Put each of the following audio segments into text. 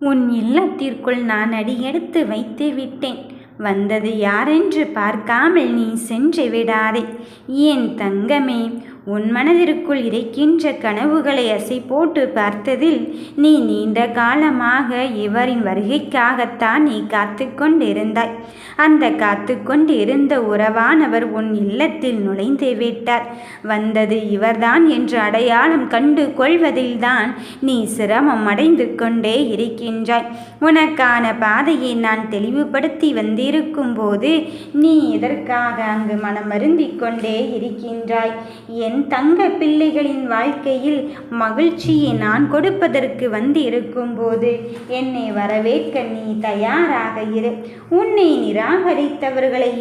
உன் இல்லத்திற்குள் நான் அடியெடுத்து வைத்து விட்டேன். வந்தது யாரென்று பார்க்காமல் நீ சென்று விடாதே. என் தங்கமே உன் மனதிற்குள் இருக்கின்ற கனவுகளை அசை போட்டு பார்த்ததில் நீ நீண்ட காலமாக இவரின் வருகைக்காகத்தான் நீ காத்து கொண்டிருந்தாய். அந்த காத்து கொண்டிருந்த உறவானவர் உன் இல்லத்தில் நுழைந்து விட்டார். வந்தது இவர்தான் என்று அடையாளம் கண்டு கொள்வதில்தான் நீ சிரமம் அடைந்து கொண்டே இருக்கின்றாய். உனக்கான பாதையை நான் தெளிவுபடுத்தி வந்திருக்கும் போது நீ எதற்காக அங்கு மனமருந்திக் கொண்டே இருக்கின்றாய்? என் தங்க பிள்ளைகளின் வாழ்க்கையில் மகிழ்ச்சியை நான் கொடுப்பதற்கு வந்து இருக்கும்போது என்னை வரவேற்க நீ தயாராக இரு. உன்னை நிராகரித்தவர்களை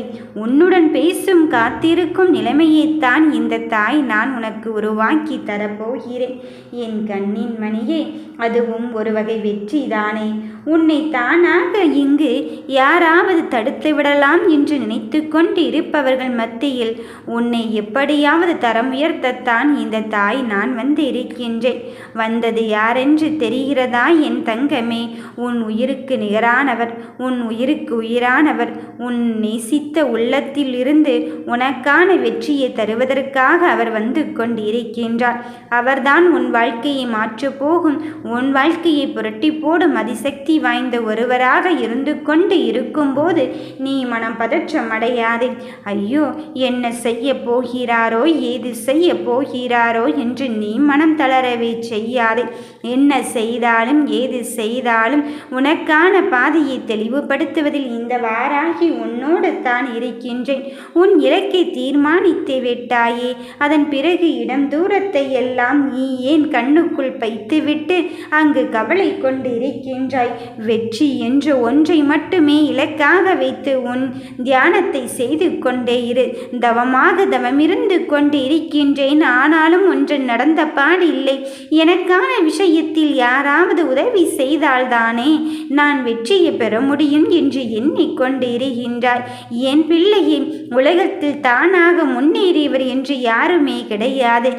உன்னுடன் பேசும் காத்திருக்கும் நிலைமையைத்தான் இந்த தாய் நான் உனக்கு உருவாக்கி தரப்போகிறேன். என் கண்ணின் மணியே அதுவும் ஒரு வகை வெற்றி தானே உன்னை தானாக இங்கு யாராவது தடுத்து விடலாம் என்று நினைத்து கொண்டு இருப்பவர்கள் மத்தியில் உன்னை எப்படியாவது தரம் உயர்த்தத்தான் இந்த தாய் நான் வந்து இருக்கின்றேன் வந்தது யாரென்று தெரிகிறதா என் தங்கமே? உன் உயிருக்கு நிகரானவர் உன் உயிருக்கு உயிரானவர். உன் நேசித்த உள்ளத்தில் இருந்து உனக்கான வெற்றியை தருவதற்காக அவர் வந்து கொண்டிருக்கின்றார். அவர்தான் உன் வாழ்க்கையை மாற்றப் போகும் உன் வாழ்க்கையை புரட்டி போடும் அதிசக்தி வாய்ந்த ஒருவராக இருந்து கொண்டு இருக்கும்போது நீ மனம் பதற்றம் அடையாதே. ஐயோ என்ன செய்ய போகிறாரோ ஏது செய்ய போகிறாரோ என்று நீ மனம் தளரவே செய்யாதே. என்ன செய்தாலும் ஏது செய்தாலும் உனக்கான பாதையை தெளிவுபடுத்துவதில் இந்த வாராகி உன்னோடு தான் இருக்கின்றேன். உன் இலக்கை தீர்மானித்து விட்டாயே அதன் பிறகு இடம் தூரத்தை எல்லாம் நீ ஏன் கண்ணுக்குள் பைத்துவிட்டு அங்கு கவலை கொண்டு இருக்கின்றாய்? வெற்றி என்ற ஒன்றை மட்டுமே இலக்காக வைத்து உன் தியானத்தை செய்து கொண்டே இரு. தவமாக தவமிருந்து கொண்டு இருக்கின்றேன் ஆனாலும் ஒன்று நடந்த பாடு இல்லை. எனக்கான விஷயத்தில் யாராவது உதவி செய்தால்தானே நான் வெற்றியை பெற முடியும் என்று எண்ணிக்கொண்டு இருக்கின்றாய் என் பிள்ளையை உலகத்தில் தானாக முன்னேறியவர் என்று யாருமே கிடையாது.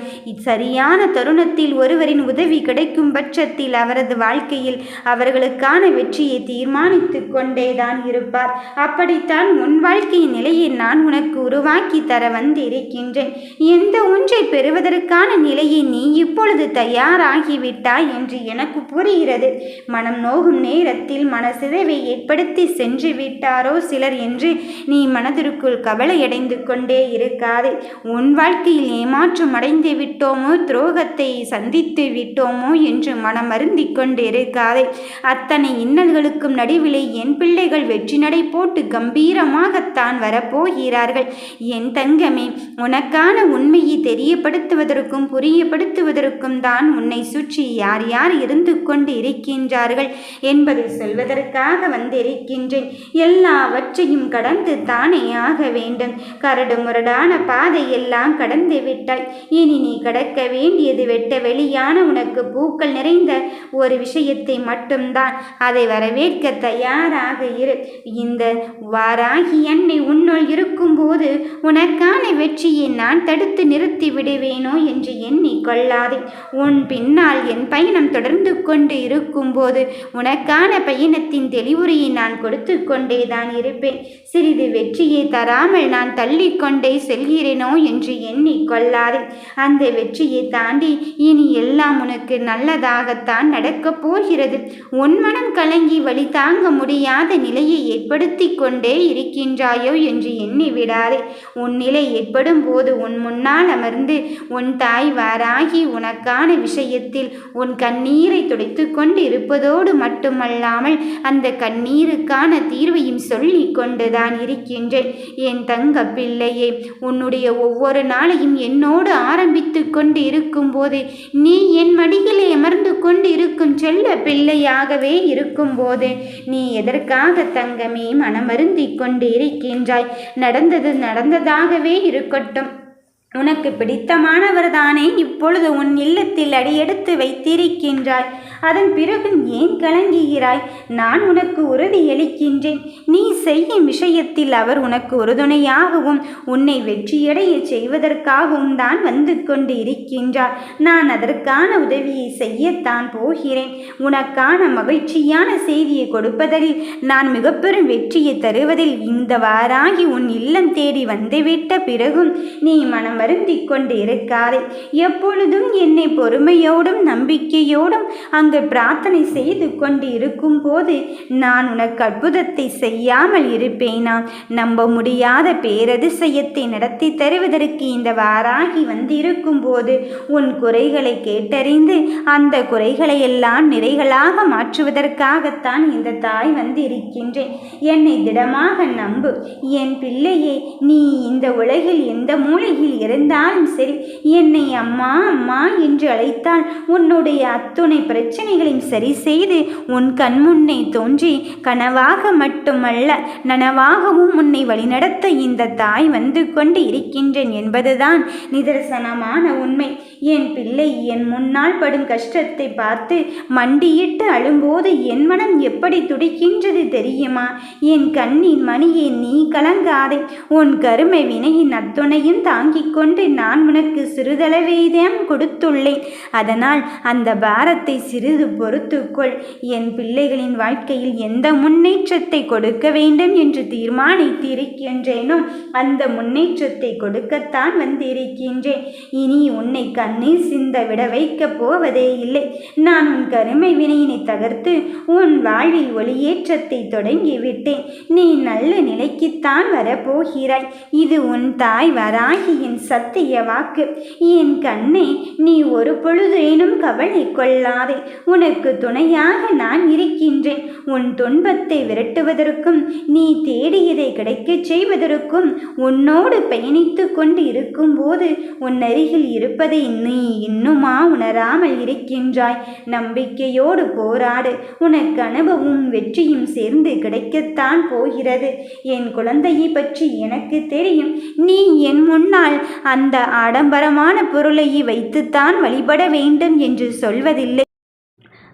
சரியான தருணத்தில் ஒருவரின் உதவி கிடைக்கும் பட்சத்தில் அவரது வாழ்க்கையில் அவர்களுக்கான வெற்றியை தீர்மானித்து கொண்டேதான் இருப்பார். அப்படித்தான் உன் வாழ்க்கையின் நிலையை நான் உனக்கு உருவாக்கி தர வந்திருக்கின்றேன். எந்த ஒன்றை பெறுவதற்கான நிலையை நீ இப்பொழுது தயாராகிவிட்டாய் என்று எனக்கு புரிகிறது. மனம் நோகும் நேரத்தில் மனசிதைவை ஏற்படுத்தி சென்று விட்டாரோ சிலர் என்று நீ மனதிற்குள் கவலையடைந்து கொண்டே இருக்காதே. உன் வாழ்க்கையில் ஏமாற்றம் அடைந்து விட்டோமோ துரோகத்தை சந்தித்து விட்டோமோ என்று மனம் அருந்தி கொண்டு இருக்காதே அத்தனை இன்னல்களுக்கும் நடுவிலே என் பிள்ளைகள் வெற்றி நடை போட்டு கம்பீரமாகத்தான் வரப்போகிறார்கள். என் தங்கமே உனக்கான உண்மையை தெரியப்படுத்துவதற்கும் புரியப்படுத்துவதற்கும் தான் உன்னை சுற்றி யார் யார் இருந்து கொண்டு இருக்கின்றார்கள் என்பதை சொல்வதற்காக வந்திருக்கின்றேன். எல்லாவற்றையும் கடந்து தானே ஆக வேண்டும். கரடு முரடான பாதை எல்லாம் கடந்து விட்டாய். இனி நீ கடக்க வேண்டியது வெட்ட வெளியான உனக்கு பூக்கள் நிறைந்த ஒரு விஷயத்தை மட்டும்தான். அதை வரவேற்க தயாராக இரு. இந்த வாராகி என்னை உன்னுள் இருக்கும்போது உனக்கான வெற்றியை நான் தடுத்து நிறுத்த விடுவேனோ என்று எண்ணி கொள்ளாதே. உன் பின்னால் என் பயணம் தொடர்ந்து கொண்டு இருக்கும்போது உனக்கான பயணத்தின் தெளிவுரையை நான் கொடுத்து கொண்டேதான் இருப்பேன். சிறிது வெற்றியை தராமல் நான் தள்ளிக்கொண்டே செல்கிறேனோ என்று எண்ணிக்கொள்ளாதே அந்த வெற்றியை தாண்டி இனி எல்லாம் உனக்கு நல்லதாகத்தான் நடக்கப் போகிறது. உன் மனம் கலங்கி வழி தாங்க முடியாத நிலையை ஏற்படுத்தி கொண்டே இருக்கின்றாயோ என்று எண்ணி விடாதே. உன் நிலை ஏற்படும் போது உன் முன்னால் அமர்ந்து உன் தாய் வாராகி உனக்கான விஷயத்தில் உன் கண்ணீரை துடைத்து கொண்டு இருப்பதோடு மட்டுமல்லாமல் அந்த கண்ணீருக்கான தீர்வையும் சொல்லி கொண்டுதான் இருக்கின்றேன். என் தங்க பிள்ளையே உன்னுடைய ஒவ்வொரு நாளையும் என்னோடு ஆரம்பித்து கொண்டு இருக்கும்போது நீ என் மடியிலே அமர்ந்து கொண்டு இருக்கும் செல்ல பிள்ளையாகவே இருக்கும்போது நீ எதற்காக தங்கமே மனமருந்திக் கொண்டு இருக்கின்றாய் நடந்தது நடந்ததாகவே இருக்கட்டும். உனக்கு பிடித்தமானவர்தானே இப்பொழுது உன் இல்லத்தில் அடியெடுத்து வைத்திருக்கின்றாய். அதன் பிறகும் ஏன் கலங்குகிறாய்? நான் உனக்கு உறுதியளிக்கின்றேன் நீ செய்யும் விஷயத்தில் அவர் உனக்கு உறுதுணையாகவும் உன்னை வெற்றியடைய செய்வதற்காகவும் தான் வந்து கொண்டு இருக்கின்றார் நான் அதற்கான உதவியை செய்யத்தான் போகிறேன். உனக்கான மகிழ்ச்சியான செய்தியை கொடுப்பதில் நான் மிக பெரும் வெற்றியை தருவதில் இந்த வாராகி உன் இல்லம் தேடி வந்துவிட்ட பிறகும் நீ மனம் வருந்தி கொண்டு இருக்காதே எப்பொழுதும் என்னை பொறுமையோடும் நம்பிக்கையோடும் அங்கு பிரார்த்தனை செய்து கொண்டு இருக்கும் போது நான் உனக்கு அற்புதத்தை செய்யாமல் இருப்பேனா? நம்ப முடியாத பேரதிசயத்தை நடத்தி தருவதற்கு இந்த வாராகி வந்து இருக்கும்போது உன் குறைகளை கேட்டறிந்து அந்த குறைகளை எல்லாம் நிறைகளாக மாற்றுவதற்காகத்தான் இந்த தாய் வந்து இருக்கின்றேன் என்னை திடமாக நம்பு. என் பிள்ளையே நீ இந்த உலகில் எந்த மூலையில் இருந்தாலும் சரி என்னை அம்மா அம்மா என்று அழைத்தால் உன்னுடைய அத்துணை பிரச்சனை பிரச்சனைகளையும் சரி செய்து உன் கண்முன்னே தோன்றி கனவாக மட்டுமல்ல நனவாகவும் உன்னை வழிநடத்த இந்த தாய் வந்து கொண்டு இருக்கின்றேன் என்பதுதான் நிதர்சனமான உண்மை. என் பிள்ளை என் முன்னால் படும் கஷ்டத்தை பார்த்து மண்டியிட்டு அழும்போது என் மனம் எப்படி துடிக்கின்றது தெரியுமா? என் கண்ணின் மணியை நீ கலங்காதே. உன் கருமை வினையின் அத்துணையும் தாங்கிக் கொண்டு நான் உனக்கு சிறிதளவேதான் கொடுத்துள்ளேன். அதனால் அந்த பாரத்தை சிறு சிறிது பொறுத்துக்கொள். என் பிள்ளைகளின் வாழ்க்கையில் எந்த முன்னேற்றத்தை கொடுக்க வேண்டும் என்று தீர்மானித்திருக்கின்றேனோ அந்த முன்னேற்றத்தை கொடுக்கத்தான் வந்திருக்கின்றேன். இனி உன்னை கண்ணீர் சிந்த விட வைக்கப் போவதே இல்லை. நான் உன் கருமை வினையினை தகர்த்து உன் வாழ்வில் ஒளியேற்றத்தை தொடங்கிவிட்டேன். நீ நல்ல நிலைக்குத்தான் வரப்போகிறாய். இது உன் தாய் வராகியின் சத்திய வாக்கு. என் கண்ணே நீ ஒரு பொழுதேனும் கவலை கொள்ளாதே. உனக்கு துணையாக நான் இருக்கின்றேன். உன் துன்பத்தை விரட்டுவதற்கும் நீ தேடியதை கிடைக்கச் செய்வதற்கும் உன்னோடு பயணித்து கொண்டு இருக்கும்போது உன் அருகில் இருப்பதை நீ இன்னுமா உணராமல் இருக்கின்றாய். நம்பிக்கையோடு போராடு. உனக்கு அனுபவம் வெற்றியும் சேர்ந்து கிடைக்கத்தான் போகிறது. என் குழந்தையை பற்றி எனக்கு தெரியும். நீ என் முன்னால் அந்த ஆடம்பரமான பொருளை வைத்துத்தான் வழிபட வேண்டும் என்று சொல்வதில்லை.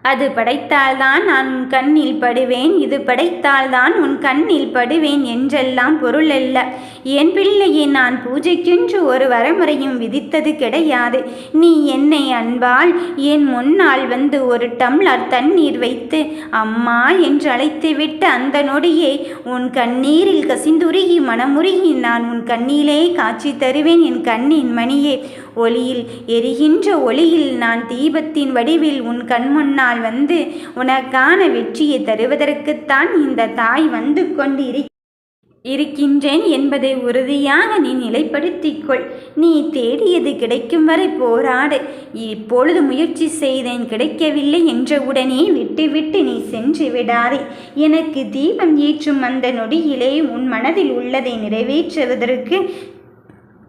அது படைத்தால்தான் நான் உன் கண்ணில் படுவேன் இது படைத்தால்தான் உன் கண்ணில் படுவேன் என்றெல்லாம் பொருள் அல்ல என் பிள்ளையை நான் பூஜைக்கென்று ஒரு வரமுறையும் விதித்தது கிடையாது. நீ என்னை அன்பால் என் முன்னால் வந்து ஒரு டம்ளர் தண்ணீர் வைத்து அம்மா என்று அழைத்துவிட்டு அந்த நொடியே உன் கண்ணீரில் கசிந்துருகி மனமுருகி நான் உன் கண்ணிலே காட்சி தருவேன் என் கண்ணின் மணியே. ஒளியில் எரிகின்ற ஒளியில் நான் தீபத்தின் வடிவில் உன் கண்முன்னால் வந்து உனக்கான வெற்றியை தருவதற்குத்தான் இந்த தாய் வந்து கொண்டு இரு இருக்கின்றேன் என்பதை உறுதியாக நீ நிலைப்படுத்திக்கொள். நீ தேடியது கிடைக்கும் வரை போராடு. இப்பொழுது முயற்சி செய்தேன் கிடைக்கவில்லை என்ற உடனே விட்டுவிட்டு நீ சென்று விடாதே. எனக்கு தீபம் ஏற்றும் அந்த நொடியிலே உன் மனதில் உள்ளதை நிறைவேற்றுவதற்கு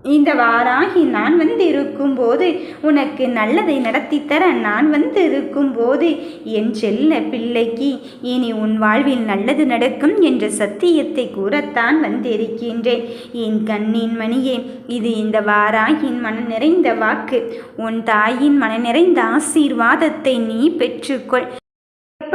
இந்த வாராகி நான் வந்து இருக்கும்போது உனக்கு நல்லதை நடத்தித்தர நான் வந்து இருக்கும்போது என் செல்ல பிள்ளைக்கு இனி உன் வாழ்வில் நல்லது நடக்கும் என்ற சத்தியத்தை கூறத்தான் வந்திருக்கின்றேன். என் கண்ணின் மணியே இது இந்த வாராகின் மன நிறைந்த வாக்கு. உன் தாயின் மன நிறைந்த ஆசீர்வாதத்தை நீ பெற்றுக்கொள்.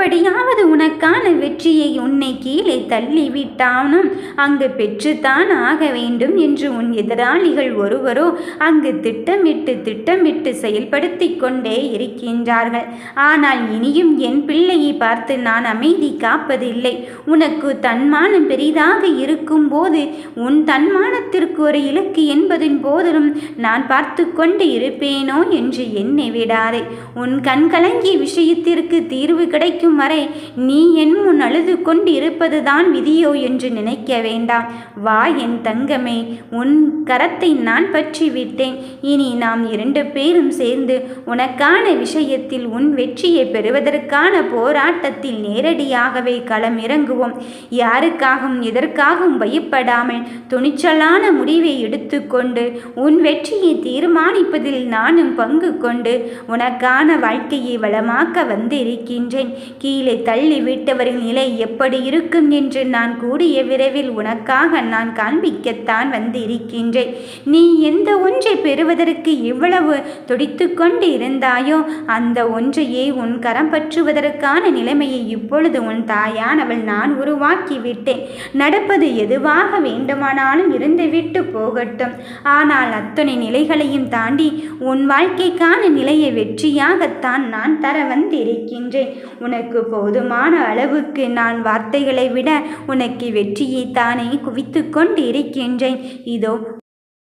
எப்படியாவது உனக்கான வெற்றியை உன்னை கீழே தள்ளிவிட்டானும். அங்கு பெற்றுத்தான் ஆக வேண்டும் என்று உன் எதிராளிகள் ஒருவரோ அங்கு திட்டமிட்டு திட்டமிட்டு செயல்படுத்தி கொண்டே இருக்கின்றார்கள். ஆனால் இனியும் என் பிள்ளையை பார்த்து நான் அமைதி காப்பதில்லை. உனக்கு தன்மானம் பெரிதாக இருக்கும்போது உன் தன்மானத்திற்கு ஒரு இலக்கு என்பதின் போதிலும் நான் பார்த்து கொண்டு இருப்பேனோ என்று எண்ணி விடாதே. உன் கண்கலங்கிய விஷயத்திற்கு தீர்வு கிடைக்கும் முடியும் வரை நீ என் முன் அழுது கொண்டு இருப்பதுதான் விதியோ என்று நினைக்க வேண்டாம். வா என் தங்கமே உன் கரத்தை நான் பற்றி விட்டேன் இனி நாம் இரண்டு பேரும் சேர்ந்து உனக்கான விஷயத்தில் உன் வெற்றியை பெறுவதற்கான போராட்டத்தில் நேரடியாகவே களம் இறங்குவோம். யாருக்காகவும் எதற்காகவும் பயப்படாமல் துணிச்சலான முடிவை எடுத்துக்கொண்டு உன் வெற்றியை தீர்மானிப்பதில் நானும் பங்கு கொண்டு உனக்கான வாழ்க்கையை வளமாக்க வந்திருக்கின்றேன். கீழே தள்ளி விட்டவரின் நிலை எப்படி இருக்கும் என்று நான் கூடிய விரைவில் உனக்காக நான் காண்பிக்கத்தான் வந்திருக்கின்றேன். நீ எந்த ஒன்றை பெறுவதற்கு இவ்வளவு துடித்து கொண்டு இருந்தாயோ அந்த ஒன்றையே உன் கரம் பற்றுவதற்கான நிலைமையை இப்பொழுது உன் தாயானவள் நான் உருவாக்கி விட்டேன் நடப்பது எதுவாக வேண்டுமானாலும் இருந்துவிட்டு போகட்டும். ஆனால் அத்தனை நிலைகளையும் தாண்டி உன் வாழ்க்கைக்கான நிலையை வெற்றியாகத்தான் நான் தர வந்திருக்கின்றேன். உனக்கு போதுமான அளவுக்கு நான் வார்த்தைகளை விட உனக்கு வெற்றியை தானே குவித்து கொண்டு இருக்கின்றேன் இதோ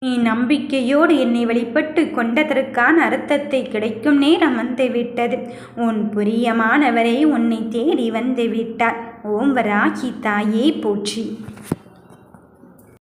நீ நம்பிக்கையோடு என்னை வழிபட்டு கொண்டதற்கான அர்த்தத்தை கிடைக்கும் நேரம் வந்துவிட்டது. உன் புரியமானவரை உன்னை தேடி வந்து விட்டார் ஓம் வராகி தாயே போற்றி.